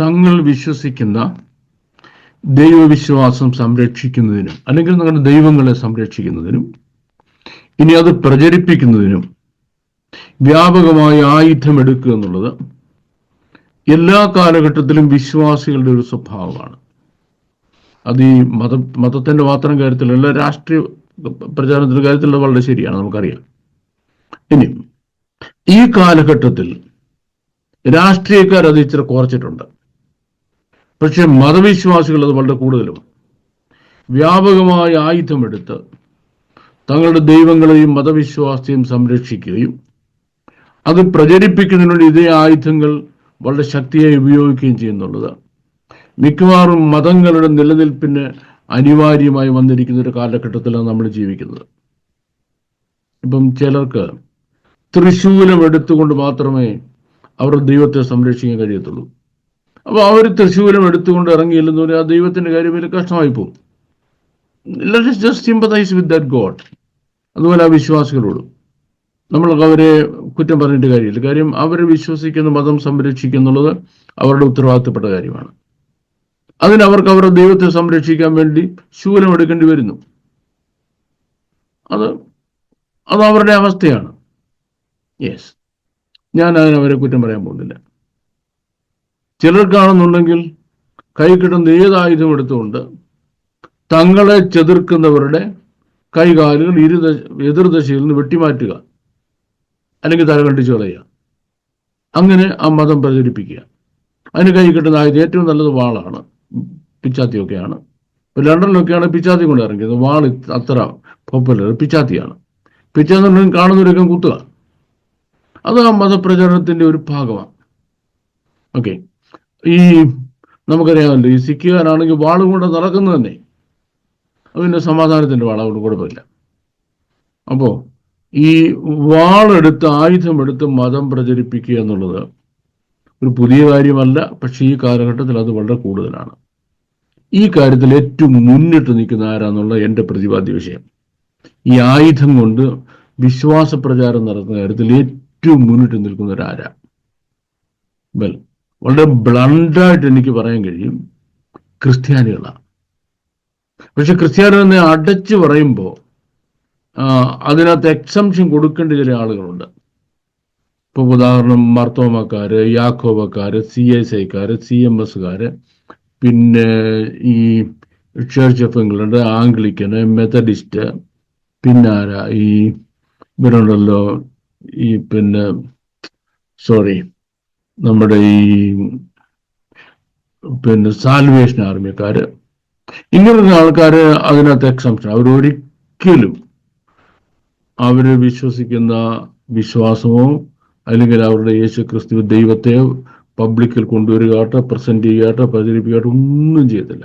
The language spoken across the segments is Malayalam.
തങ്ങൾ വിശ്വസിക്കുന്ന ദൈവവിശ്വാസം സംരക്ഷിക്കുന്നതിനും അല്ലെങ്കിൽ നിങ്ങളുടെ ദൈവങ്ങളെ സംരക്ഷിക്കുന്നതിനും ഇനി അത് പ്രചരിപ്പിക്കുന്നതിനും വ്യാപകമായ ആയുധം എടുക്കുക എന്നുള്ളത് എല്ലാ കാലഘട്ടത്തിലും വിശ്വാസികളുടെ ഒരു സ്വഭാവമാണ്. അത് ഈ മത മതത്തിന്റെ മാത്രം കാര്യത്തിലല്ല രാഷ്ട്രീയ പ്രചാരണത്തിന്റെ കാര്യത്തിലുള്ള വളരെ ശരിയാണ് നമുക്കറിയാം. ഇനി ഈ കാലഘട്ടത്തിൽ രാഷ്ട്രീയക്കാർ അത് ഇച്ചിരി കുറച്ചിട്ടുണ്ട്. പക്ഷെ മതവിശ്വാസികൾ അത് വളരെ കൂടുതലും. വ്യാപകമായ ആയുധമെടുത്ത് തങ്ങളുടെ ദൈവങ്ങളെയും മതവിശ്വാസത്തെയും സംരക്ഷിക്കുകയും അത് പ്രചരിപ്പിക്കുന്നതിന് വേണ്ടി ഇതേ ആയുധങ്ങൾ വളരെ ശക്തിയായി ഉപയോഗിക്കുകയും ചെയ്യുന്നുള്ളത്. മിക്കവാറും മതങ്ങളുടെ നിലനിൽപ്പിന് അനിവാര്യമായി വന്നിരിക്കുന്ന ഒരു കാലഘട്ടത്തിലാണ് നമ്മൾ ജീവിക്കുന്നത്. ഇപ്പം ചിലർക്ക് തൃശൂലം എടുത്തുകൊണ്ട് മാത്രമേ അവരുടെ ദൈവത്തെ സംരക്ഷിക്കാൻ കഴിയത്തുള്ളൂ. അപ്പോൾ അവർ തൃശ്ശൂരം എടുത്തുകൊണ്ട് ഇറങ്ങിയില്ലെന്ന് പറഞ്ഞാൽ ആ ദൈവത്തിന്റെ കാര്യം വലിയ കഷ്ടമായി പോകും. Just sympathise with that God അതുപോലെ ആ വിശ്വാസികളോടും. നമ്മൾ അവരെ കുറ്റം പറഞ്ഞിട്ട് കാര്യമില്ല. കാര്യം അവർ വിശ്വസിക്കുന്ന മതം സംരക്ഷിക്കുന്നുള്ളത് അവരുടെ ഉത്തരവാദിത്തപ്പെട്ട കാര്യമാണ്. അതിന് അവർക്ക് അവരുടെ ദൈവത്തെ സംരക്ഷിക്കാൻ വേണ്ടി ശൂലം എടുക്കേണ്ടി വരുന്നു. അത് അത് അവരുടെ അവസ്ഥയാണ്. യെസ് ഞാൻ അതിനവരെ കുറ്റം പറയാൻ പോകുന്നില്ല. ചിലർക്കാണെന്നുണ്ടെങ്കിൽ കൈ കിട്ടുന്ന ഏതായുധം എടുത്തുകൊണ്ട് തങ്ങളെ ചെതിർക്കുന്നവരുടെ കൈകാലുകൾ ഇരുദ എതിർദശയിൽ നിന്ന് വെട്ടിമാറ്റുക. അല്ലെങ്കിൽ തലകണ്ടിച്ചു കളയുക. അങ്ങനെ ആ മതം പ്രചരിപ്പിക്കുക. അതിന് കൈ കിട്ടുന്ന ആയുധം ഏറ്റവും നല്ലത് വാളാണ്. പിച്ചാത്തിയൊക്കെയാണ്. ഇപ്പൊ ലണ്ടനിലൊക്കെയാണ് പിച്ചാത്തി കൊണ്ട് ഇറങ്ങിയത്. വാൾ അത്ര പോപ്പുലർ പിച്ചാത്തിയാണ്. പിച്ചാത്തി കാണുന്നവരൊക്കെ കുത്തുക. അത് ആ മതപ്രചരണത്തിന്റെ ഒരു ഭാഗമാണ്. ഓക്കെ ഈ നമുക്കറിയാമല്ലോ ഈ സിക്കുകാരാണെങ്കിൽ വാളും കൊണ്ട് നടക്കുന്നത് തന്നെ. അതിന്റെ സമാധാനത്തിന്റെ വാള കൊണ്ട് കുഴപ്പമില്ല. അപ്പോ ഈ വാളെടുത്ത് ആയുധമെടുത്ത് മതം പ്രചരിപ്പിക്കുക എന്നുള്ളത് ഒരു പുതിയ കാര്യമല്ല പക്ഷെ ഈ കാലഘട്ടത്തിൽ അത് വളരെ കൂടുതലാണ്. ഈ കാര്യത്തിൽ ഏറ്റവും മുന്നിട്ട് നിൽക്കുന്ന ആരാന്നുള്ള എന്റെ പ്രതിപാദ്യ വിഷയം. ഈ ആയുധം കൊണ്ട് വിശ്വാസ പ്രചാരം നടത്തുന്ന കാര്യത്തിൽ ഏറ്റവും മുന്നിട്ട് നിൽക്കുന്ന നിൽക്കുന്നവരാരാ? വെൽ വളരെ ബ്ലണ്ടായിട്ട് എനിക്ക് പറയാൻ കഴിയും ക്രിസ്ത്യാനികളാണ്. പക്ഷെ ക്രിസ്ത്യാനികളെ അടച്ചു പറയുമ്പോൾ അതിനകത്ത് എക്സംഷൻ കൊടുക്കേണ്ട ചില ആളുകളുണ്ട്. ഇപ്പൊ ഉദാഹരണം മർത്തോമക്കാര് യാക്കോബക്കാര് സി എസ് ഐക്കാര് സി എം എസ്കാര് പിന്നെ ഈ church of England Anglican Methodist പിന്നാര ഈ ഇവരുണ്ടല്ലോ ഈ പിന്നെ സോറി നമ്മുടെ ഈ പിന്നെ സാൽവേഷൻ ആർമിക്കാര് ഇങ്ങനെയുള്ള ആൾക്കാര് അതിനകത്ത് എക്സംഷൻ അവരൊരിക്കലും അവർ വിശ്വസിക്കുന്ന വിശ്വാസമോ അല്ലെങ്കിൽ അവരുടെ യേശു ക്രിസ്തു ദൈവത്തെ പബ്ലിക്കിൽ കൊണ്ടുവരികയാട്ടോ പ്രസന്റ് ചെയ്യുകയാട്ടോ പ്രചരിപ്പിക്കാട്ടോ ഒന്നും ചെയ്തില്ല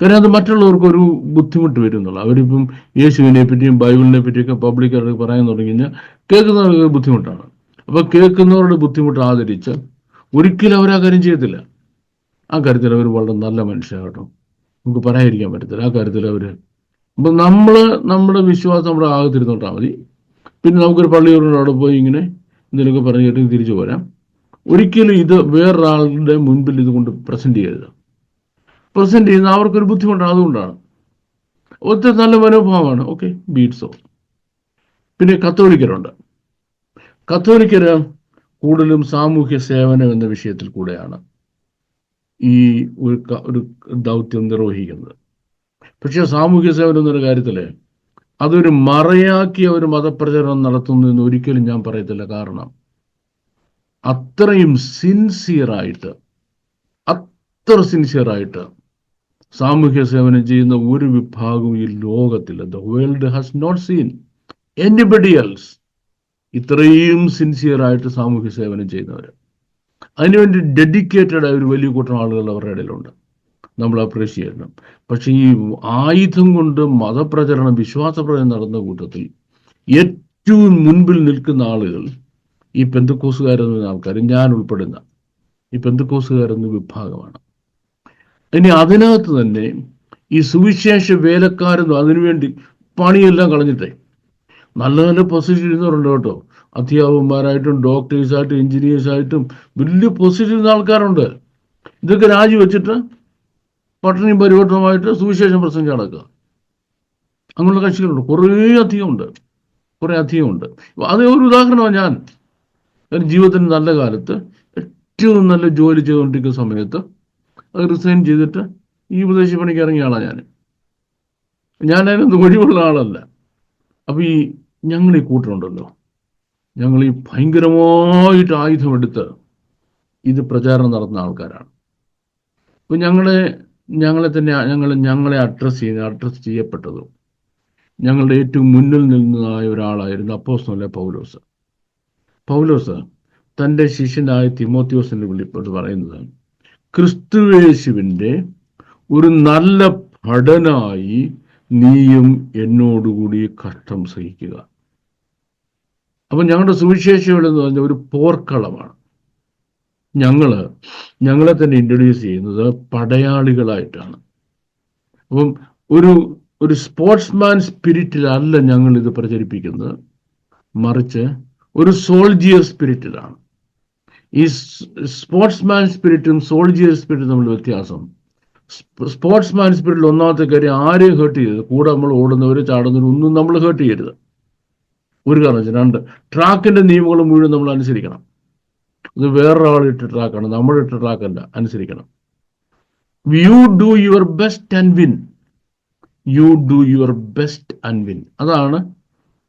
കാരണം അത് മറ്റുള്ളവർക്ക് ഒരു ബുദ്ധിമുട്ട് വരുന്നുള്ളൂ. അവരിപ്പം യേശുവിനെ പറ്റിയും ബൈബിളിനെ പറ്റിയൊക്കെ പബ്ലിക്കായിട്ട് പറയാൻ തുടങ്ങി കഴിഞ്ഞാൽ കേൾക്കുന്നവർക്ക് ബുദ്ധിമുട്ടാണ്. അപ്പൊ കേൾക്കുന്നവരുടെ ബുദ്ധിമുട്ട് ആദരിച്ച് ഒരിക്കലും അവർ ആ കാര്യം ചെയ്യത്തില്ല. ആ കാര്യത്തിൽ അവർ വളരെ നല്ല മനുഷ്യരാട്ടോ നമുക്ക് പറയാതിരിക്കാൻ പറ്റത്തില്ല. ആ കാര്യത്തിൽ അവർ അപ്പൊ നമ്മൾ നമ്മുടെ വിശ്വാസം നമ്മുടെ ആകത്തിരുന്നോട്ടാ മതി. പിന്നെ നമുക്കൊരു പള്ളിയോട് അവിടെ പോയി ഇങ്ങനെ എന്തെങ്കിലുമൊക്കെ പറഞ്ഞു കേട്ട് തിരിച്ചു പോരാം. ഒരിക്കലും ഇത് വേറൊരാളുടെ മുൻപിൽ ഇത് കൊണ്ട് പ്രസന്റ് ചെയ്യരുത്. പ്രസന്റ് ചെയ്യുന്ന അവർക്കൊരു ബുദ്ധിമുട്ടാണ് അതുകൊണ്ടാണ്. ഒത്തിരി നല്ല മനോഭാവമാണ്. ഓക്കെ ബീറ്റ്സോ പിന്നെ കത്തോലിക്കരുണ്ട്. കത്തോലിക്കര് കൂടുതലും സാമൂഹ്യ സേവനം എന്ന വിഷയത്തിൽ കൂടെയാണ് ഈ ഒരു ഒരു ദൗത്യം നിർവഹിക്കുന്നത്. പക്ഷെ സാമൂഹ്യ സേവനം എന്നൊരു കാര്യത്തിൽ അതൊരു മറയാക്കിയ ഒരു മതപ്രചരണം നടത്തുന്നു എന്ന് ഒരിക്കലും ഞാൻ പറയത്തില്ല. കാരണം അത്രയും സിൻസിയറായിട്ട് അത്ര സിൻസിയറായിട്ട് സാമൂഹ്യ സേവനം ചെയ്യുന്ന ഒരു വിഭാഗവും ഈ ലോകത്തില്ല the world has not seen anybody else ഇത്രയും സിൻസിയറായിട്ട് സാമൂഹ്യ സേവനം ചെയ്യുന്നവർ അതിനുവേണ്ടി ഡെഡിക്കേറ്റഡ് ആയ ഒരു വലിയ കൂട്ടം ആളുകൾ അവരുടെ ഇടയിലുണ്ട്. നമ്മൾ അപ്രീഷിയേറ്റ് ചെയ്യണം. പക്ഷെ ഈ ആയുധം കൊണ്ട് മതപ്രചരണം വിശ്വാസ പ്രചരണം നടന്ന കൂട്ടത്തിൽ ഏറ്റവും മുൻപിൽ നിൽക്കുന്ന ആളുകൾ ഈ പെന്തക്കോസുകാരെന്ന ആൾക്കാർ ഞാൻ ഉൾപ്പെടുന്ന ഈ പെന്തക്കോസുകാരെന്ന വിഭാഗമാണ്. ഇനി അതിനകത്ത് തന്നെ ഈ സുവിശേഷ വേലക്കാരെന്ന് അതിനുവേണ്ടി പണിയെല്ലാം കളഞ്ഞിട്ടേ നല്ല നല്ല പൊസിഷൻ ഇരുന്നവരുണ്ട് കേട്ടോ. അധ്യാപകന്മാരായിട്ടും ഡോക്ടേഴ്സായിട്ടും എഞ്ചിനീയേഴ്സായിട്ടും വലിയ പൊസിഷൻ ഇരുന്ന ആൾക്കാരുണ്ട്. ഇതൊക്കെ രാജിവെച്ചിട്ട് പട്ടിണിയും പരിവർത്തനമായിട്ട് സുവിശേഷം പ്രസംഗം നടക്കുക. അങ്ങനെയുള്ള കക്ഷികളുണ്ട്. കുറേ അധികമുണ്ട്. കുറേ അധികമുണ്ട്. അത് ഒരു ഉദാഹരണമാണ് ഞാൻ. എന്റെ ജീവിതത്തിന്റെ നല്ല കാലത്ത് ഏറ്റവും നല്ല ജോലി ചെയ്തുകൊണ്ടിരിക്കുന്ന സമയത്ത് അത് റിസൈൻ ചെയ്തിട്ട് ഈ ഉപദേശ പണിക്ക് ഇറങ്ങിയ ആളാണ് ഞാൻ. ഞാൻ അതിനൊന്നും ഒഴിവുള്ള ആളല്ല. അപ്പൊ ഈ ഞങ്ങൾ ഈ കൂട്ടരുണ്ടല്ലോ. ഞങ്ങൾ ഈ ഭയങ്കരമായിട്ട് ആയുധമെടുത്ത് ഇത് പ്രചാരണം നടത്തുന്ന ആൾക്കാരാണ്. ഇപ്പൊ ഞങ്ങളെ ഞങ്ങളെ തന്നെ ഞങ്ങൾ ഞങ്ങളെ അഡ്രസ്സ് ചെയ്ത് അഡ്രസ്സ് ചെയ്യപ്പെട്ടതും ഞങ്ങളുടെ ഏറ്റവും മുന്നിൽ നിന്നതായ ഒരാളായിരുന്നു അപ്പോസ്തലനായ പൗലോസ്. പൗലോസ് തന്റെ ശിഷ്യനായ തിമോത്യോസിന്റെ വിളിപ്പോട്ട് പറയുന്നത് ക്രിസ്തുവേശുവിന്റെ ഒരു നല്ല ഭടനായി നീയും എന്നോടുകൂടി കഷ്ടം സഹിക്കുക. അപ്പൊ ഞങ്ങളുടെ സുവിശേഷം എന്ന് പറഞ്ഞ ഒരു പോർക്കളമാണ് ഞങ്ങൾ ഞങ്ങളെ തന്നെ ഇൻട്രൊഡ്യൂസ് ചെയ്യുന്നത് പടയാളികളായിട്ടാണ്. അപ്പം ഒരു ഒരു സ്പോർട്സ്മാൻ സ്പിരിറ്റിലല്ല ഞങ്ങൾ ഇത് പ്രചരിപ്പിക്കുന്നത്. മറിച്ച് ഒരു സോൾജിയർ സ്പിരിറ്റിലാണ് ഈ സ്പോർട്സ്മാൻ സ്പിരിറ്റും സോൾജിയർ സ്പിരിറ്റും തമ്മിൽ വ്യത്യാസം സ്പോർട്സ്മാൻ സ്പിരിറ്റിൽ ഒന്നാമത്തെ കാര്യം ആരെയും ഹേർട്ട് ചെയ്യരുത്. കൂടെ നമ്മൾ ഓടുന്നവർ ചാടുന്നവരും ഒന്നും നമ്മൾ ഹേർട്ട് ചെയ്യരുത്. ഒരു കാരണം രണ്ട് ട്രാക്കിന്റെ നിയമങ്ങൾ മുഴുവൻ നമ്മൾ അനുസരിക്കണം. ഇത് വേറൊരാൾ ഇട്ട ട്രാക്കാണ് നമ്മൾ ഇട്ട ട്രാക്കല്ല അനുസരിക്കണം. You do your best and win you do your best and win അതാണ്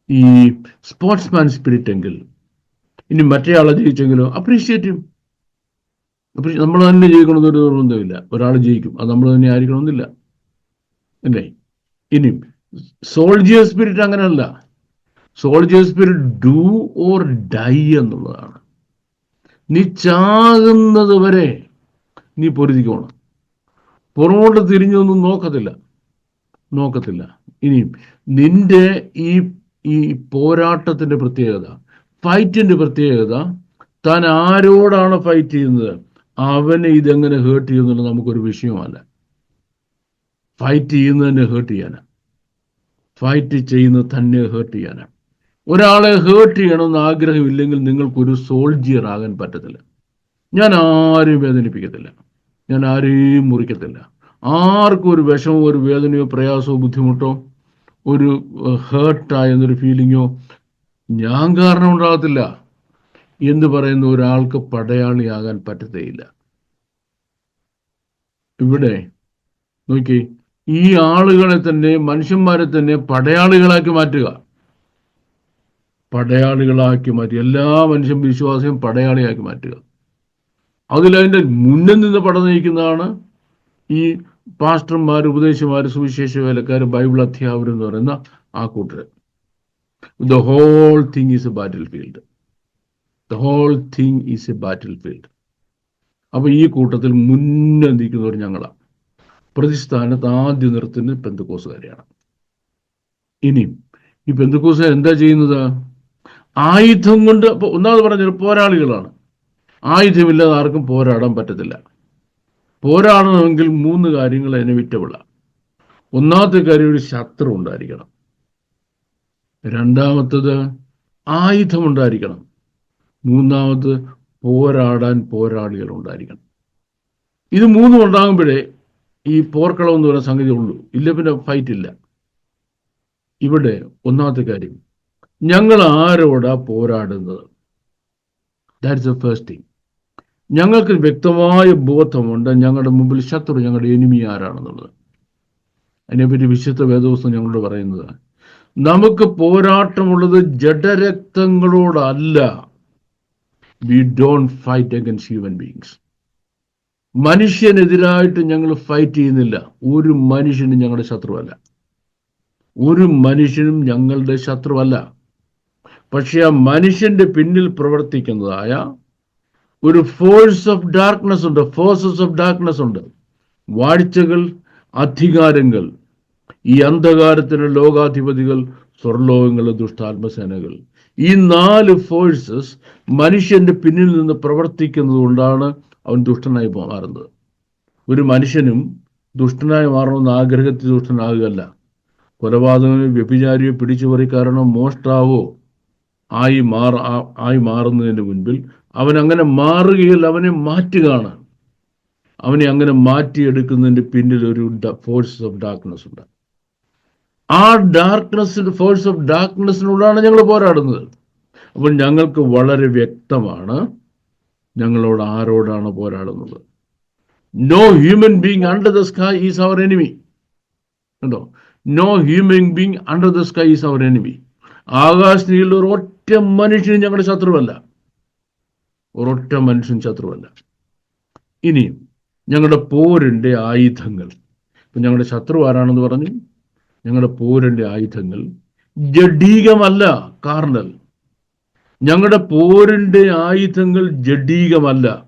ഈ സ്പോർട്സ്മാൻ സ്പിരിറ്റ് എങ്കിൽ. ഇനി മറ്റേ ആളെ ജയിച്ചെങ്കിലോ അപ്രീഷിയേറ്റ് ചെയ്യും നമ്മൾ തന്നെ ജയിക്കണമെന്ന് ഒരു നിർബന്ധമില്ല. ഒരാൾ ജയിക്കും. അത് നമ്മൾ തന്നെ ആയിരിക്കണമെന്നില്ല. അല്ലേ? ഇനി സോൾജിയർ സ്പിരിറ്റ് അങ്ങനെയല്ല. Soldier spirit do or die എന്നുള്ളതാണ്. നീ ചാകുന്നത് വരെ നീ പൊരുതിക്കോണം. പുറകോട്ട് തിരിഞ്ഞൊന്നും നോക്കത്തില്ല. നോക്കത്തില്ല. ഇനിയും നിന്റെ ഈ ഈ പോരാട്ടത്തിന്റെ പ്രത്യേകത ഫൈറ്റിന്റെ പ്രത്യേകത താൻ ആരോടാണ് ഫൈറ്റ് ചെയ്യുന്നത്? അവനെ ഇതെങ്ങനെ ഹേർട്ട് ചെയ്യുന്നുള്ളത് നമുക്കൊരു വിഷയമല്ല. ഫൈറ്റ് ചെയ്യുന്നതിനെ ഹേർട്ട് ചെയ്യാനാ. ഫൈറ്റ് ചെയ്യുന്ന തന്നെ ഹേർട്ട് ചെയ്യാനാ. ഒരാളെ ഹേർട്ട് ചെയ്യണമെന്ന് ആഗ്രഹമില്ലെങ്കിൽ നിങ്ങൾക്കൊരു സോൾജിയർ ആകാൻ പറ്റത്തില്ല. ഞാൻ ആരെയും വേദനിപ്പിക്കത്തില്ല. ഞാൻ ആരെയും മുറിക്കത്തില്ല. ആർക്കും ഒരു വിഷമോ ഒരു വേദനയോ പ്രയാസമോ ബുദ്ധിമുട്ടോ ഒരു ഹേർട്ടായെന്നൊരു ഫീലിങ്ങോ ഞാൻ കാരണം ഉണ്ടാകത്തില്ല എന്ന് പറയുന്ന ഒരാൾക്ക് പടയാളിയാകാൻ പറ്റത്തേയില്ല. ഇവിടെ നോക്കി ഈ ആളുകളെ തന്നെ മനുഷ്യന്മാരെ തന്നെ പടയാളികളാക്കി മാറ്റുക. പടയാളികളാക്കി മാറ്റി എല്ലാ മനുഷ്യൻ വിശ്വാസിയും പടയാളിയാക്കി മാറ്റുക. അതിലതിന്റെ മുന്നിൽ നിന്ന് പട നയിക്കുന്നതാണ് ഈ പാസ്റ്റർമാർ ഉപദേശിമാർ സുവിശേഷ വേലക്കാർ ബൈബിൾ അധ്യാപകർ എന്ന് പറയുന്ന ആ കൂട്ടർ the whole thing is a battlefield the whole thing is a battlefield അപ്പൊ ഈ കൂട്ടത്തിൽ മുന്നേ നിൽക്കുന്നവർ ഞങ്ങളാണ് പ്രതിസ്ഥാനത്ത് ആദ്യം നിർത്തുന്നത് പെന്തക്കോസുകാരെയാണ്. ഇനിയും ഈ പെന്തക്കോസുകാർ എന്താ ചെയ്യുന്നത്? ആയുധം കൊണ്ട് ഒന്നാമത് പറഞ്ഞത് പോരാളികളാണ്. ആയുധമില്ലാതെ ആർക്കും പോരാടാൻ പറ്റത്തില്ല. പോരാടണമെങ്കിൽ മൂന്ന് കാര്യങ്ങൾ ഇനവിറ്റബിള ഒന്നാമത്തെ കാര്യം ഒരു ശത്രു ഉണ്ടായിരിക്കണം. രണ്ടാമത്തത് ആയുധം ഉണ്ടായിരിക്കണം. മൂന്നാമത് പോരാടാൻ പോരാളികൾ ഉണ്ടായിരിക്കണം. ഇത് മൂന്നും ഉണ്ടാകുമ്പോഴേ ഈ പോർക്കളം എന്ന് പറയുന്ന സംഗതി ഉള്ളൂ. ഇല്ല പിന്നെ ഫൈറ്റ് ഇല്ല. ഇവിടെ ഒന്നാമത്തെ കാര്യം ഞങ്ങൾ ആരോടാ പോരാടുന്നത്? ദാറ്റ്സ് എ ഫസ്റ്റ് തിങ് ഞങ്ങൾക്ക് വ്യക്തമായ ബോധമുണ്ട് ഞങ്ങളുടെ മുമ്പിൽ ശത്രു ഞങ്ങളുടെ എനിമി ആരാണെന്നുള്ളത്. അതിനെപ്പറ്റി വിശുദ്ധ വേദോസം ഞങ്ങളോട് പറയുന്നത് നമുക്ക് പോരാട്ടമുള്ളത് ജഡരക്തങ്ങളോടല്ല. We don't fight against human beings മനുഷ്യനെതിരായിട്ട് ഞങ്ങൾ ഫൈറ്റ് ചെയ്യുന്നില്ല. ഒരു മനുഷ്യനും ഞങ്ങളുടെ ശത്രുവല്ല. ഒരു മനുഷ്യനും ഞങ്ങളുടെ ശത്രുവല്ല. പക്ഷെ ആ മനുഷ്യന്റെ പിന്നിൽ പ്രവർത്തിക്കുന്നതായ ഒരു ഫോഴ്സ് ഓഫ് ഡാർക്ക്നെസ് ഉണ്ട്. ഫോഴ്സസ് ഓഫ് ഡാർക്ക്നെസ് ഉണ്ട്. വാഴ്ചകൾ അധികാരങ്ങൾ ഈ അന്ധകാരത്തിന് ലോകാധിപതികൾ സ്വർലോകങ്ങൾ ദുഷ്ടാത്മസേനകൾ ഈ നാല് ഫോഴ്സസ് മനുഷ്യന്റെ പിന്നിൽ നിന്ന് പ്രവർത്തിക്കുന്നത് കൊണ്ടാണ് അവൻ ദുഷ്ടനായി മാറുന്നത്. ഒരു മനുഷ്യനും ദുഷ്ടനായി മാറണമെന്ന് ആഗ്രഹത്തിൽ ദുഷ്ടനാകുകയല്ല. കൊലപാതകമോ വ്യഭിചാരിയോ കാരണം മോഷ്ടാവോ ആയി മാറ ആയി മാറുന്നതിന് മുൻപിൽ അവൻ അങ്ങനെ മാറുകയിൽ അവനെ മാറ്റുകയാണ്. അവനെ അങ്ങനെ മാറ്റിയെടുക്കുന്നതിന്റെ പിന്നിൽ ഒരു ഫോഴ്സസ് ഓഫ് ഡാർക്ക്നെസ് ഉണ്ട്. ആ ഡാർക്ക്നെസ് ഫോഴ്സ് ഓഫ് ഡാർക്ക്നെസ്സിനോടാണ് ഞങ്ങൾ പോരാടുന്നത്. അപ്പോൾ ഞങ്ങൾക്ക് വളരെ വ്യക്തമാണ് ഞങ്ങളോട് ആരോടാണ് പോരാടുന്നത്. No human being under the sky is our enemy കണ്ടോ? No human being under the sky is our enemy ആകാശനിലുള്ള ഒരൊറ്റ ഒറ്റ മനുഷ്യനും ഞങ്ങളുടെ ശത്രുവല്ല. ഒരൊറ്റ മനുഷ്യൻ ശത്രുവല്ല. ഇനിയും ഞങ്ങളുടെ പോരിന്റെ ആയുധങ്ങൾ. ഇപ്പൊ ഞങ്ങളുടെ ശത്രു ആരാണെന്ന് പറഞ്ഞു? ഞങ്ങളുടെ പോരിന്റെ ആയുധങ്ങൾ. ജഡീകമല്ല കാർണൽ ഞങ്ങളുടെ പോരിന്റെ ആയുധങ്ങൾ ജഡീകമല്ല.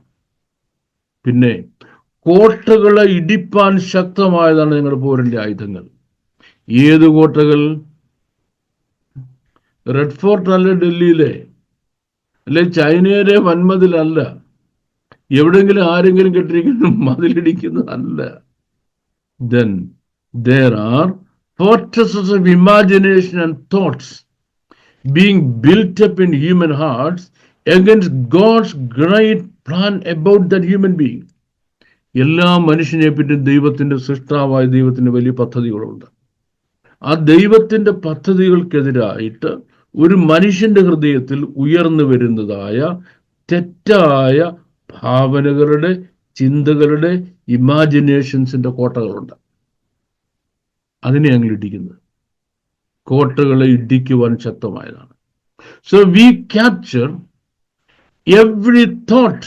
പിന്നെ കോട്ടകളെ ഇടിപ്പാൻ ശക്തമായതാണ് ഞങ്ങളുടെ പോരിന്റെ ആയുധങ്ങൾ. ഏത് കോട്ടകൾ? റെഡ് ഫോർട്ട് അല്ല ഡൽഹിയിലെ അല്ലെ ചൈനയിലെ വൻമതിലല്ല. എവിടെങ്കിലും ആരെങ്കിലും കെട്ടിരിക്കുന്ന മതിലിടിക്കുന്നതല്ല. Then there are fortresses of imagination and thoughts being built up in human hearts against God's great plan about that human being. എല്ലാ മനുഷ്യനെ പറ്റി ദൈവത്തിന്റെ സൃഷ്ടാവായ ദൈവത്തിന്റെ വലിയ പദ്ധതികളുണ്ട് ആ ദൈവത്തിന്റെ പദ്ധതികൾക്കെതിരായിട്ട് ഒരു മനുഷ്യന്റെ ഹൃദയത്തിൽ ഉയർന്നു വരുന്നതായ തെറ്റായ ഭാവനകളുടെ ചിന്തകളുടെ ഇമാജിനേഷൻസിന്റെ കോട്ടകളുണ്ട് അതിനെ ഞങ്ങൾ ഇടിക്കുന്നത് കോട്ടകളെ ഇടിക്കുവാൻ ശക്തമായതാണ്. So we capture every thought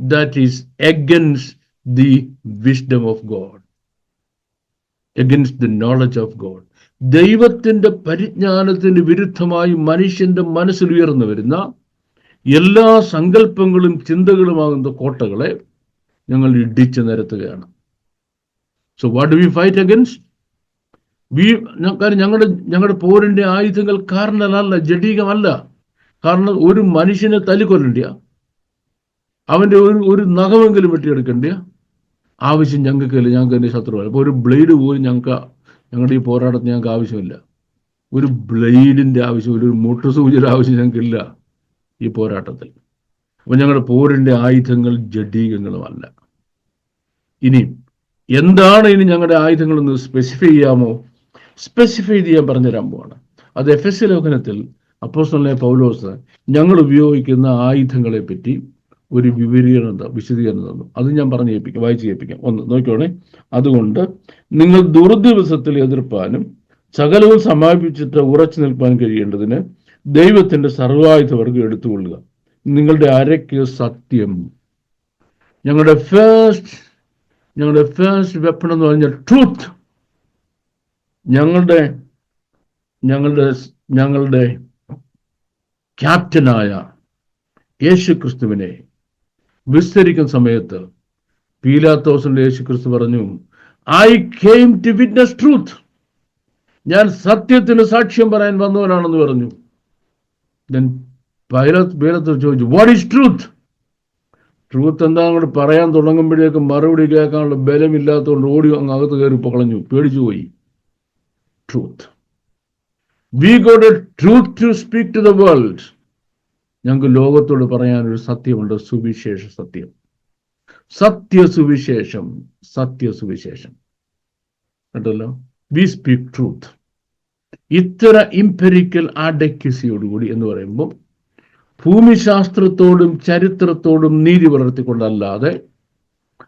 that is against the wisdom of God against the knowledge of God ദൈവത്തിന്റെ പരിജ്ഞാനത്തിന് വിരുദ്ധമായി മനുഷ്യന്റെ മനസ്സിൽ ഉയർന്നു വരുന്ന എല്ലാ സങ്കല്പങ്ങളും ചിന്തകളുമാകുന്ന കോട്ടകളെ ഞങ്ങൾ ഇടിച്ചു നിരത്തുകയാണ്. So what we fight against we കാര്യം ഞങ്ങളുടെ ഞങ്ങളുടെ പോരിന്റെ ആയുധങ്ങൾ കാരണമല്ല ജഡീകമല്ല. കാരണം ഒരു മനുഷ്യനെ തല്ലിക്കൊല്ലണ്ടിയ അവന്റെ ഒരു ഒരു നഖമെങ്കിലും വെട്ടിയെടുക്കണ്ടിയ ആവശ്യം ഞങ്ങൾക്കില്ല ഞങ്ങൾക്ക് എന്റെ ശത്രുവല്ല ഒരു ബ്ലേഡ് പോലും ഞങ്ങൾക്ക് ഞങ്ങളുടെ ഈ പോരാട്ടത്തിന് ഞങ്ങൾക്ക് ആവശ്യമില്ല. ഒരു ബ്ലേഡിന്റെ ആവശ്യമില്ല ഒരു മുട്ടുസൂചിയുടെ ആവശ്യം ഞങ്ങൾക്കില്ല ഈ പോരാട്ടത്തിൽ. അപ്പോൾ ഞങ്ങളുടെ പോരിന്റെ ആയുധങ്ങൾ ജഡീകങ്ങളുമല്ല ഇനിയും എന്താണ് ഇനി ഞങ്ങളുടെ ആയുധങ്ങൾ എന്ന് സ്പെസിഫൈ ചെയ്യാമോ? സ്പെസിഫൈ ചെയ്യാൻ പറഞ്ഞുതരാൻ പോവാണ്. അത് എഫ് എസ് ലേഖനത്തിൽ അപ്പോസ്റ്റലിനെ പൗലോസ് ഞങ്ങൾ ഉപയോഗിക്കുന്ന ആയുധങ്ങളെ പറ്റി ഒരു വിവരീകരണം വിശദീകരണം തന്നു. അത് ഞാൻ പറഞ്ഞു ഏൽപ്പിക്കാം വായിച്ച് ഏൽപ്പിക്കാം. ഒന്ന് നോക്കിയോണേ അതുകൊണ്ട് നിങ്ങൾ ദുർദിവസത്തിൽ എതിർപ്പാനും സകലവും സമാപിച്ചിട്ട് ഉറച്ചു നിൽപ്പാൻ കഴിയേണ്ടതിന് ദൈവത്തിന്റെ സർവായുധവർഗം എടുത്തുകൊള്ളുക. നിങ്ങളുടെ അരയ്ക്ക് സത്യം. ഞങ്ങളുടെ ഫേസ്റ്റ് ഞങ്ങളുടെ ഫേസ്റ്റ് വെപ്പൺ എന്ന് പറഞ്ഞാൽ ട്രൂത്ത് ഞങ്ങളുടെ ഞങ്ങളുടെ ഞങ്ങളുടെ ക്യാപ്റ്റനായ യേശു ക്രിസ്തുവിനെ വിസ്തരിക്കുന്ന സമയത്ത് പീലാത്തോസിന്റെ യേശു ക്രിസ്തു പറഞ്ഞു I came to witness truth ഞാൻ സത്യത്തിന് സാക്ഷ്യം പറയാൻ വന്നവനാണെന്ന് പറഞ്ഞു. ദെൻ പൈലത്ത് പീലത്തോസ് ചോദിച്ചു വാട്ട് ഈസ് ട്രൂത്ത് ട്രൂത്ത് എന്താ അങ്ങോട്ട് പറയാൻ തുടങ്ങുമ്പോഴേക്കും മറുപടി കേൾക്കാനുള്ള ബലമില്ലാത്തതുകൊണ്ട് ഓടി അങ്ങ് അകത്ത് കയറി പൊളഞ്ഞു പേടിച്ചു പോയി. Truth we got a truth to speak to the world ഞങ്ങൾക്ക് ലോകത്തോട് പറയാൻ ഒരു സത്യമുണ്ട് സുവിശേഷ സത്യം. സത്യ സുവിശേഷം സത്യ സുവിശേഷം കേട്ടല്ലോ വി സ്പീക്ക് ട്രൂത്ത് ഇത്തര ഇംപെരിക്കൽ ആഡക്യസിയോടുകൂടി എന്ന് പറയുമ്പോൾ ഭൂമിശാസ്ത്രത്തോടും ചരിത്രത്തോടും നീതി പുലർത്തിക്കൊണ്ടല്ലാതെ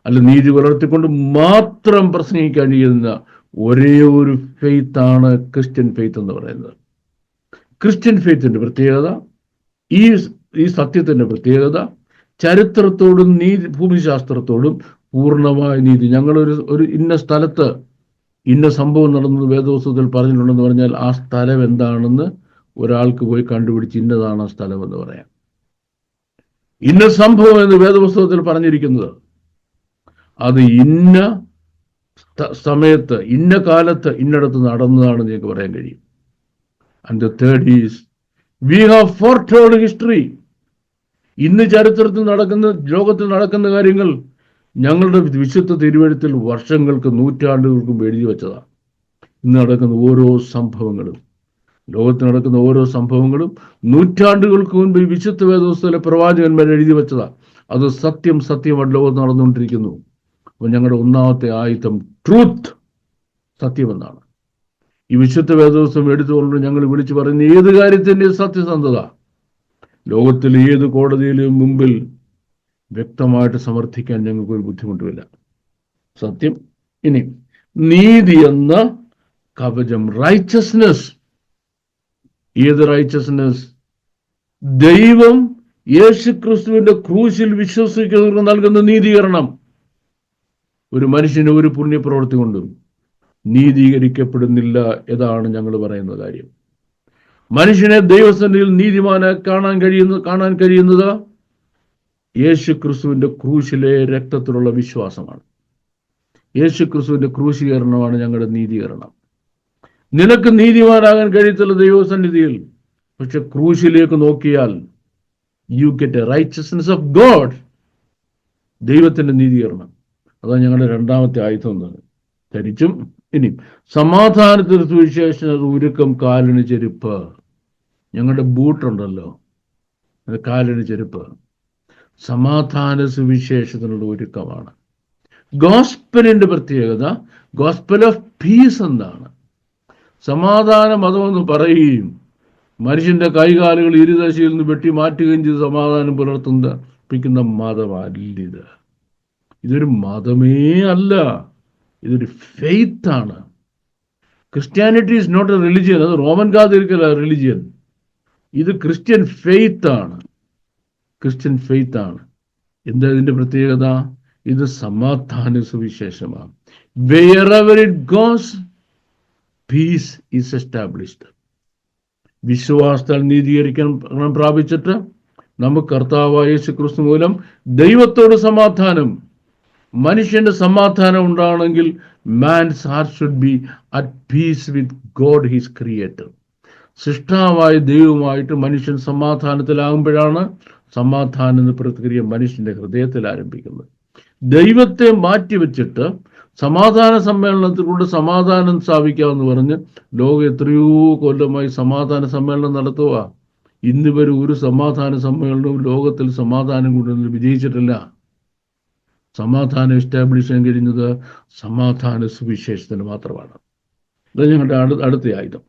അല്ല നീതി പുലർത്തിക്കൊണ്ട് മാത്രം പ്രസംഗിക്കാൻ കഴിയുന്ന ഒരേ ഒരു ഫെയ്ത്ത് ആണ് ക്രിസ്ത്യൻ ഫെയ്ത്ത് എന്ന് പറയുന്നത്. ക്രിസ്ത്യൻ ഫെയ്ത്തിന്റെ പ്രത്യേകത ഈ ഈ സത്യത്തിന്റെ പ്രത്യേകത ചരിത്രത്തോടും നീതി ഭൂമിശാസ്ത്രത്തോടും പൂർണമായ നീതി. ഞങ്ങളൊരു ഒരു ഇന്ന സ്ഥലത്ത് ഇന്ന സംഭവം നടന്നത് വേദോത്സവത്തിൽ പറഞ്ഞിട്ടുണ്ടെന്ന് പറഞ്ഞാൽ ആ സ്ഥലം എന്താണെന്ന് ഒരാൾക്ക് പോയി കണ്ടുപിടിച്ച് ഇന്നതാണ് ആ സ്ഥലം എന്ന് പറയാം. ഇന്ന സംഭവം എന്ന് വേദപുസ്തകത്തിൽ പറഞ്ഞിരിക്കുന്നത് അത് ഇന്ന സമയത്ത് ഇന്ന കാലത്ത് ഇന്നടത്ത് നടന്നതാണ് നിങ്ങൾക്ക് പറയാൻ കഴിയും. And the third is we have foretold history ഇന്ന് ചരിത്രത്തിൽ നടക്കുന്ന ലോകത്തിൽ നടക്കുന്ന കാര്യങ്ങൾ ഞങ്ങളുടെ വിശുദ്ധ തിരുവഴുത്തിൽ വർഷങ്ങൾക്ക് നൂറ്റാണ്ടുകൾക്കും എഴുതി വെച്ചതാണ്. ഇന്ന് നടക്കുന്ന ഓരോ സംഭവങ്ങളും ലോകത്ത് നടക്കുന്ന ഓരോ സംഭവങ്ങളും നൂറ്റാണ്ടുകൾക്ക് മുൻപ് വിശുദ്ധ വേദോസ്തയിലെ പ്രവാചകന്മാർ എഴുതി വെച്ചതാണ്. അത് സത്യം സത്യമായിട്ട് ലോകത്ത് നടന്നുകൊണ്ടിരിക്കുന്നു. അപ്പോൾ ഞങ്ങളുടെ ഒന്നാമത്തെ ആയുധം ട്രൂത്ത് സത്യമെന്നാണ്. ഈ വിശുദ്ധ വേദോത്സവം എടുത്തുകൊണ്ട് ഞങ്ങൾ വിളിച്ചു പറയുന്ന ഏത് കാര്യത്തിന്റെ സത്യസന്ധത? ലോകത്തിൽ ഏത് കോടതിയിലും മുമ്പിൽ വ്യക്തമായിട്ട് സമർത്ഥിക്കാൻ ഞങ്ങൾക്ക് ഒരു ബുദ്ധിമുട്ടുമില്ല. സത്യം? ഇനി നീതി എന്ന കവചം റൈച്ചസ്നെസ് ഏത് റൈച്ചസ്നെസ് ദൈവം യേശുക്രിസ്തുവിന്റെ ക്രൂശിൽ വിശ്വസിക്കുന്നവർക്ക് നൽകുന്ന നീതീകരണം. ഒരു മനുഷ്യന് ഒരു പുണ്യപ്രവൃത്തി കൊണ്ടും നീതീകരിക്കപ്പെടുന്നില്ല എന്നാണ് ഞങ്ങൾ പറയുന്ന കാര്യം. മനുഷ്യനെ ദൈവസന്നിധിയിൽ നീതിമാനെ കാണാൻ കഴിയുന്ന കാണാൻ കഴിയുന്നത് യേശു ക്രിസ്തുവിന്റെ ക്രൂശിലെ രക്തത്തിലുള്ള വിശ്വാസമാണ്. യേശു ക്രിസ്തുവിന്റെ ക്രൂശീകരണമാണ് ഞങ്ങളുടെ നീതീകരണം. നിനക്ക് നീതിമാനാകാൻ കഴിയത്തില്ല ദൈവസന്നിധിയിൽ. പക്ഷെ ക്രൂശിലേക്ക് നോക്കിയാൽ you get a righteousness of God ദൈവത്തിന്റെ നീതീകരണം. അതാണ് ഞങ്ങളുടെ രണ്ടാമത്തെ ആയുധം എന്നത് ധരിച്ചും ഇനി സമാധാനത്തിന് സുവിശേഷം ഉരുക്കം കാലിന് ചെരുപ്പ്. ഞങ്ങളുടെ ബൂട്ടുണ്ടല്ലോ. അത് കാലിന് ചെരുപ്പ്. സമാധാന സുവിശേഷത്തിനുള്ള ഒരുക്കമാണ്. ഗോസ്പലിന്റെ പ്രത്യേകത ഗോസ്പൽ ഓഫ് പീസ് എന്നാണ്. സമാധാന മതമെന്ന് പറയുകയും മനുഷ്യന്റെ കൈകാലുകൾ ഇരുദശയിൽ നിന്ന് വെട്ടി മാറ്റുകയും ചെയ്ത് സമാധാനം പുലർത്തുന്ന പിക്കുന്ന മതമല്ലിത് ഇതൊരു മതമേ അല്ല. ഇതൊരു ഫെയ്ത്ത് ആണ്. Christianity is not a religion അത് റോമൻ കാതലിക്കല്ല റിലിജിയൻ ഇത് ക്രിസ്ത്യൻ ഫെയ്ത്ത് ആണ്. ക്രിസ്ത്യൻ ഫെയ്ത്ത് ആണ്. എന്താ ഇതിന്റെ പ്രത്യേകത? ഇത് സമാധാന സുവിശേഷമാണ്. Wherever it goes peace is established വിശ്വാസത്താൽ നീതീകരിക്കാൻ പ്രാപിച്ചിട്ട് നമുക്ക് കർത്താവായ യേശു ക്രിസ്തു മൂലം ദൈവത്തോട് സമാധാനം മനുഷ്യന്റെ സമാധാനം ഉണ്ടാണെങ്കിൽ man's heart should be at peace with God his creator സൃഷ്ടാവായ ദൈവമായിട്ട് മനുഷ്യൻ സമാധാനത്തിലാകുമ്പോഴാണ് സമാധാനം എന്ന പ്രക്രിയ മനുഷ്യന്റെ ഹൃദയത്തിൽ ആരംഭിക്കുന്നത്. ദൈവത്തെ മാറ്റിവെച്ചിട്ട് സമാധാന സമ്മേളനത്തിലൂടെ സമാധാനം സ്ഥാപിക്കാമെന്ന് പറഞ്ഞ് ലോകം എത്രയോ കൊല്ലമായി സമാധാന സമ്മേളനം നടത്തുക ഇന്നുവരെ ഒരു സമാധാന സമ്മേളനവും ലോകത്തിൽ സമാധാനം കൊണ്ടുവന്ന് വിജയിച്ചിട്ടില്ല. സമാധാനം എസ്റ്റാബ്ലിഷ് ചെയ്യാൻ കഴിഞ്ഞത് സമാധാന സുവിശേഷത്തിന് മാത്രമാണ്. അത് ഞങ്ങളുടെ അടു അടുത്ത ആയുധം.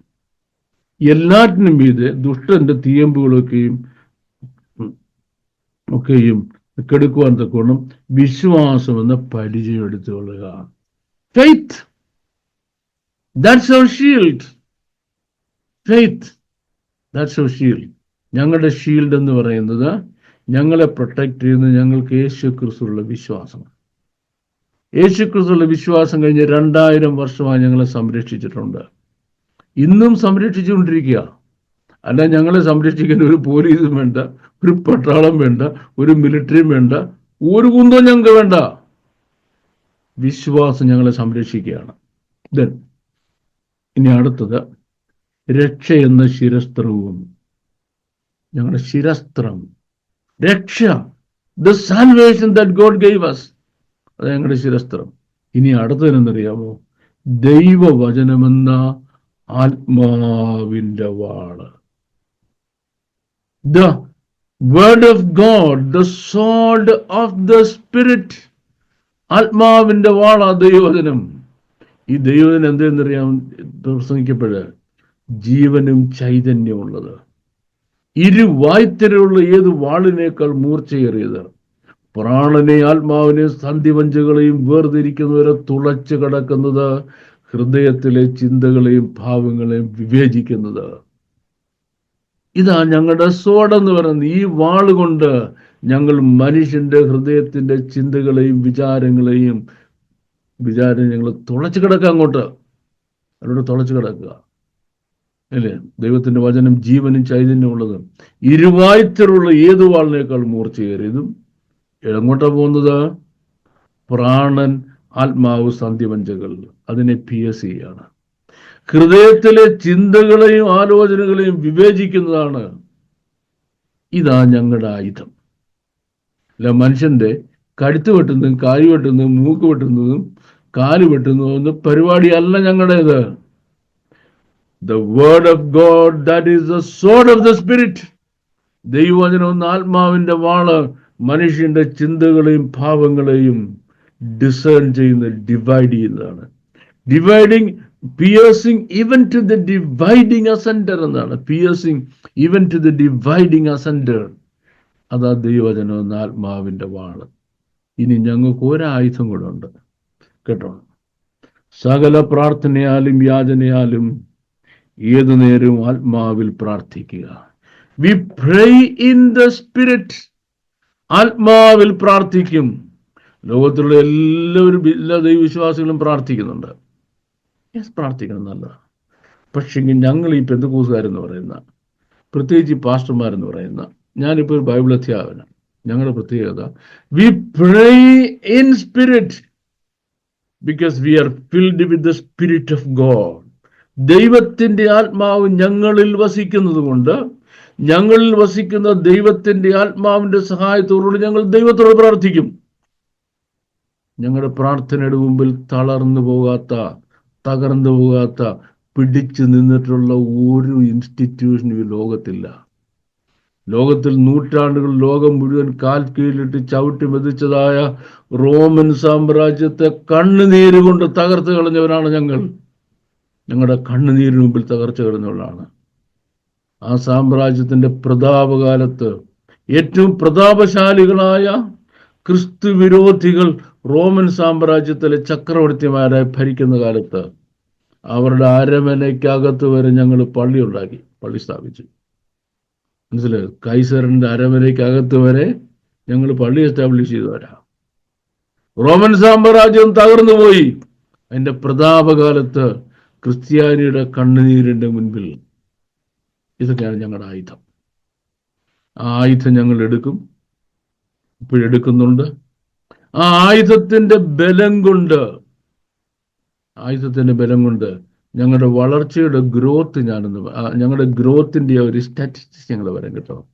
എല്ലാറ്റിനും മീതെ ദുഷ്ടന്റെ തീയമ്പുകളൊക്കെയും ഒക്കെയും കെടുക്കുവാൻ തക്കോണം വിശ്വാസം എന്ന പരിചയം എടുത്തുകൊള്ളുക. ഫെയ്ത്ത് ഫെയ്ത്ത് ഞങ്ങളുടെ ഷീൽഡ് എന്ന് പറയുന്നത് ഞങ്ങളെ പ്രൊട്ടക്ട് ചെയ്യുന്നത് ഞങ്ങൾക്ക് യേശു ക്രിസ്തുള്ള വിശ്വാസമാണ് യേശു ക്രിസ്തുള്ള വിശ്വാസം കഴിഞ്ഞ് രണ്ടായിരം വർഷമായി ഞങ്ങളെ സംരക്ഷിച്ചിട്ടുണ്ട്. ഇന്നും സംരക്ഷിച്ചുകൊണ്ടിരിക്കുക. അല്ല ഞങ്ങളെ സംരക്ഷിക്കാൻ ഒരു പോലീസും വേണ്ട ഒരു പട്ടാളം വേണ്ട ഒരു മിലിറ്ററിയും വേണ്ട ഒരു കുന്തവും ഞങ്ങൾക്ക് വേണ്ട. വിശ്വാസം ഞങ്ങളെ സംരക്ഷിക്കുകയാണ്. ദെൻ ഇനി അടുത്തത് രക്ഷ എന്ന ശിരസ്ത്രവും ഞങ്ങളുടെ ശിരസ്ത്രം രക്ഷ. The salvation that God gave us അത് ഞങ്ങളുടെ ശിരസ്ത്രം. ഇനി അടുത്തതിനെന്നറിയാമോ ദൈവവചനമെന്ന ആത്മാവിന്റെ വാൾ. The word of God the sword of the spirit ആത്മാവിന്റെ വാള ദൈവവചനം. ഈ ദൈവത്തിന് എന്തെന്നറിയാം? പ്രസംഗിക്കപ്പോഴ് ജീവനും ചൈതന്യമുള്ളത്. ഇരുവായ്ത്തരയുള്ള ഏത് വാളിനേക്കാൾ മൂർച്ചയേറിയത് പ്രാണനെ ആത്മാവിനെ സന്ധിവഞ്ചകളെയും വേർതിരിക്കുന്നവരെ തുളച്ചു കിടക്കുന്നത് ഹൃദയത്തിലെ ചിന്തകളെയും ഭാവങ്ങളെയും വിവേചിക്കുന്നത് ഇതാ ഞങ്ങളുടെ സോഡ് എന്ന് പറയുന്നത് ഈ വാളുകൊണ്ട് ഞങ്ങൾ മനുഷ്യന്റെ ഹൃദയത്തിന്റെ ചിന്തകളെയും വിചാരങ്ങളെയും വിചാരം ഞങ്ങൾ തുളച്ചു കിടക്കുക അങ്ങോട്ട്. അവരോട് തുളച്ചു കിടക്കുക. അല്ലേ? ദൈവത്തിന്റെ വചനം ജീവനും ചൈതന്യമുള്ളത് ഇരുവായ്ത്തരുള്ള ഏത് വാളിനേക്കാൾ മൂർച്ചയേറിയതും ഇടങ്ങോട്ട പോകുന്നത്? പ്രാണൻ ആത്മാവ് സന്ധ്യവഞ്ചകൾ അതിനെ പി എസ് ആണ്. ഹൃദയത്തിലെ ചിന്തകളെയും ആലോചനകളെയും വിവേചിക്കുന്നതാണ് ഇതാ ഞങ്ങളുടെ ആയുധം. അല്ല മനുഷ്യന്റെ കഴുത്ത് വെട്ടുന്നതും കായ് വെട്ടുന്നതും മൂക്ക് വെട്ടുന്നതും കാൽ വെട്ടുന്നതും പരിപാടിയല്ല ഞങ്ങളുടേത് the word of God that is the sword of the spirit ദൈവവചനം ആത്മാവിന്റെ വാൾ മനുഷ്യന്റെ ചിന്തകളെയും ഭാവങ്ങളെയും ഡിസേൺ ചെയ്യുന്ന ഡിവൈഡ് ചെയ്യുന്നതാണ്. Dividing piercing even to the dividing asunder എന്നാണ്. Piercing even to the dividing asunder അതാ ദൈവവചനം എന്ന ആത്മാവിന്റെ വാൾ. ഇനി ഞങ്ങൾക്ക് ഒരായുധം കൂടെ ഉണ്ട്. കേട്ടോ? സകല പ്രാർത്ഥനയാലും യാചനയാലും ഏതു നേരവും ആത്മാവിൽ പ്രാർത്ഥിക്കുക. We pray in the spirit ആത്മാവിൽ പ്രാർത്ഥിക്കും. ലോകത്തിലുള്ള എല്ലാവരും എല്ലാ ദൈവവിശ്വാസികളും പ്രാർത്ഥിക്കുന്നുണ്ട്. പ്രാർത്ഥിക്കണം നല്ലതാണ് പക്ഷെങ്കിൽ ഞങ്ങൾ ഈ പെന്തക്കൂസുകാരെന്ന് പറയുന്ന പ്രത്യേകിച്ച് പാസ്റ്റർമാരെന്ന് പറയുന്ന ഞാനിപ്പോൾ ഒരു ബൈബിൾ അധ്യാപന ഞങ്ങളുടെ പ്രത്യേകത we pray in spirit because we are filled with the spirit of God ദൈവത്തിന്റെ ആത്മാവ് ഞങ്ങളിൽ വസിക്കുന്നത് കൊണ്ട് ഞങ്ങളിൽ വസിക്കുന്ന ദൈവത്തിന്റെ ആത്മാവിന്റെ സഹായത്തോടുകൂടി ഞങ്ങൾ ദൈവത്തോട് പ്രാർത്ഥിക്കും. ഞങ്ങളുടെ പ്രാർത്ഥനയുടെ മുമ്പിൽ തളർന്നു പോകാത്ത തകർന്നു പോകാത്ത പിടിച്ചു നിന്നിട്ടുള്ള ഒരു ഇൻസ്റ്റിറ്റ്യൂഷനും ഈ ലോകത്തില്ല. ലോകത്തിൽ നൂറ്റാണ്ടുകൾ ലോകം മുഴുവൻ കാൽ കീഴിലിട്ട് ചവിട്ടി മെതിച്ചതായ റോമൻ സാമ്രാജ്യത്തെ കണ്ണുനീര് കൊണ്ട് തകർത്ത് കളഞ്ഞവരാണ് ഞങ്ങൾ. ഞങ്ങളുടെ കണ്ണുനീരിന് മുമ്പിൽ തകർച്ച കിടന്നുള്ളതാണ്. ആ സാമ്രാജ്യത്തിന്റെ പ്രതാപകാലത്ത് ഏറ്റവും പ്രതാപശാലികളായ ക്രിസ്തു വിരോധികൾ റോമൻ സാമ്രാജ്യത്തിലെ ചക്രവർത്തിമാരായി ഭരിക്കുന്ന കാലത്ത് അവരുടെ അരമനയ്ക്കകത്ത് വരെ ഞങ്ങൾ പള്ളി ഉണ്ടാക്കി പള്ളി സ്ഥാപിച്ചു. മനസ്സിലായി? കൈസറിന്റെ അരമനയ്ക്കകത്ത് വരെ ഞങ്ങൾ പള്ളി എസ്റ്റാബ്ലിഷ് ചെയ്തവരാ. റോമൻ സാമ്രാജ്യം തകർന്നു പോയി അതിന്റെ പ്രതാപകാലത്ത് ക്രിസ്ത്യാനിയുടെ കണ്ണുനീരിന്റെ മുൻപിൽ ഇതൊക്കെയാണ് ഞങ്ങളുടെ ആയുധം. ആ ആയുധം ഞങ്ങൾ എടുക്കും. ഇപ്പോഴെടുക്കുന്നുണ്ട്. ആ ആയുധത്തിന്റെ ബലം കൊണ്ട് ആയുധത്തിന്റെ ബലം കൊണ്ട് ഞങ്ങളുടെ വളർച്ചയുടെ ഗ്രോത്ത് ഞാനൊന്ന് ഞങ്ങളുടെ ഗ്രോത്തിന്റെ ഒരു സ്റ്റാറ്റിസ്റ്റിക്സ് ഞങ്ങൾ വരാൻ കേട്ടോ.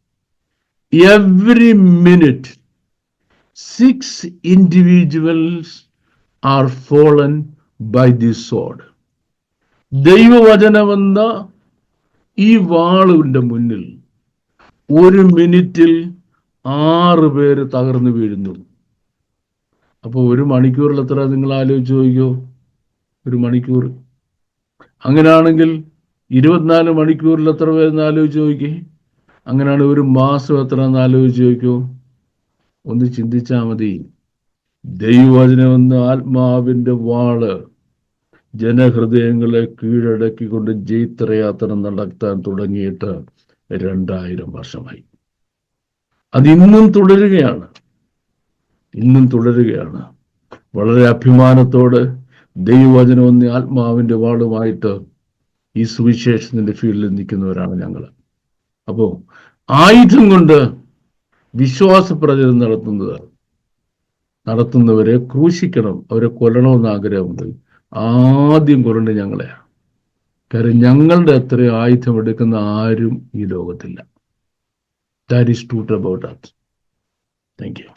Every minute six individuals are fallen by the sword ദൈവവചനമെന്ന ഈ വാളുവിന്റെ മുന്നിൽ ഒരു മിനിറ്റിൽ ആറ് പേര് തകർന്നു വീഴുന്നു. അപ്പോൾ ഒരു മണിക്കൂറിൽ എത്ര നിങ്ങൾ ആലോചിച്ച് നോക്കിയോ ഒരു മണിക്കൂർ. അങ്ങനെയാണെങ്കിൽ ഇരുപത്തിനാല് മണിക്കൂറിൽ എത്ര പേരെന്ന് ആലോചിച്ച് നോക്കി അങ്ങനെയാണ് ഒരു മാസം എത്ര എന്ന് ആലോചിച്ച് നോക്കിയോ? ഒന്ന് ചിന്തിച്ചാൽ മതി. ദൈവവചനമെന്ന ആത്മാവിന്റെ വാൾ ജനഹൃദയങ്ങളെ കീഴടക്കിക്കൊണ്ട് ജൈത്രയാത്ര നടത്താൻ തുടങ്ങിയിട്ട് രണ്ടായിരം വർഷമായി. അതിന്നും തുടരുകയാണ്. ഇന്നും തുടരുകയാണ്. വളരെ അഭിമാനത്തോടെ ദൈവവചനം ഒന്ന് ആത്മാവിന്റെ വാളുമായിട്ട് ഈ സുവിശേഷത്തിന്റെ ഫീൽഡിൽ നിൽക്കുന്നവരാണ് ഞങ്ങൾ. അപ്പോൾ ആയുധം കൊണ്ട് വിശ്വാസ പ്രചരണം നടത്തുന്നത് നടത്തുന്നവരെ ക്രൂശിക്കണം. അവരെ കൊല്ലണമെന്ന് ആഗ്രഹമുണ്ട്. ആദ്യം കൊല്ലണ്ട ഞങ്ങളെയാണ് കാര്യം ഞങ്ങളുടെ അത്ര ആയുധം എടുക്കുന്ന ആരും ഈ ലോകത്തില്ല. ദാറ്റ് ഈസ് ട്രൂട്ട് അബൌട്ട് അത് താങ്ക് യു